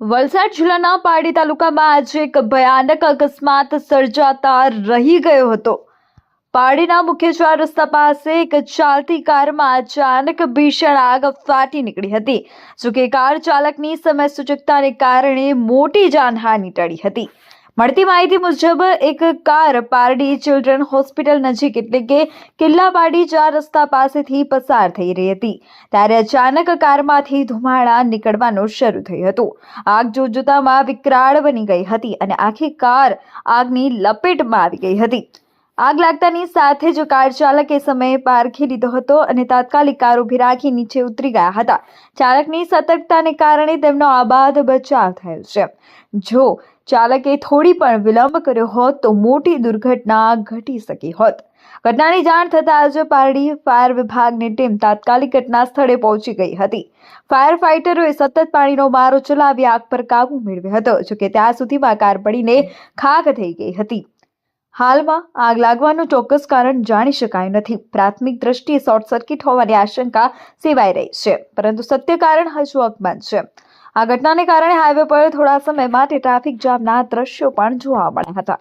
વલસાડ જિલ્લાના પારડી તાલુકામાં આજે એક ભયાનક અકસ્માત સર્જાતા રહી ગયો હતો. પારડીના મુખ્ય ચાર રસ્તા પાસે એક ચાલતી કારમાં અચાનક ભીષણ આગ ફાટી નીકળી હતી, જોકે કાર ચાલકની સમય સૂચકતાને કારણે મોટી જાનહાનિ ટળી હતી. મળતી માહિતી મુજબ, એક કાર પારડી ચિલ્ડ્રન હોસ્પિટલ નજીક એટલે કે કિલ્લાપાડી ચાર રસ્તા પાસેથી પસાર થઈ રહી હતી. ત્યારે અચાનક કારમાંથી ધુમાડા નીકળવાનું શરૂ થયું હતું. આગ જોતજોતામાં વિકરાળ બની ગઈ હતી અને આખી કાર આગની લપેટમાં આવી ગઈ હતી. આગ લાગતાની સાથે જ કાર ચાલકે સમયે પારખી લીધો હતો અને તાત્કાલિક કાર ઊભી રાખી નીચે ઉતરી ગયા હતા. ચાલકની સતર્કતાને કારણે તેમનો આબાદ બચાવ થયો છે. જો ચાલકે થોડી પણ વિલંબ કર્યો હોત તો મોટી દુર્ઘટના ઘટી શકી હોત. ઘટનાની જાણ થતાં આજે પારડી ફાયર વિભાગની ટીમ તાત્કાલિક ઘટના સ્થળે પહોંચી ગઈ હતી. ફાયર ફાઇટરોએ સતત પાણીનો મારો ચલાવી આગ પર કાબુ મેળવ્યો હતો જોકે ત્યાં સુધીમાં કાર પડીને ખાક થઈ ગઈ હતી. હાલમાં આગ લાગવાનું ચોક્કસ કારણ જાણી શકાયું નથી. પ્રાથમિક દ્રષ્ટિએ શોર્ટ સર્કિટ હોવાની આશંકા સેવાઈ રહી છે, પરંતુ સત્ય કારણ હજુ અકબંધ છે. આ ઘટનાને કારણે હાઈવે પર થોડા સમય માટે ટ્રાફિક જામના દ્રશ્યો પણ જોવા મળ્યા હતા.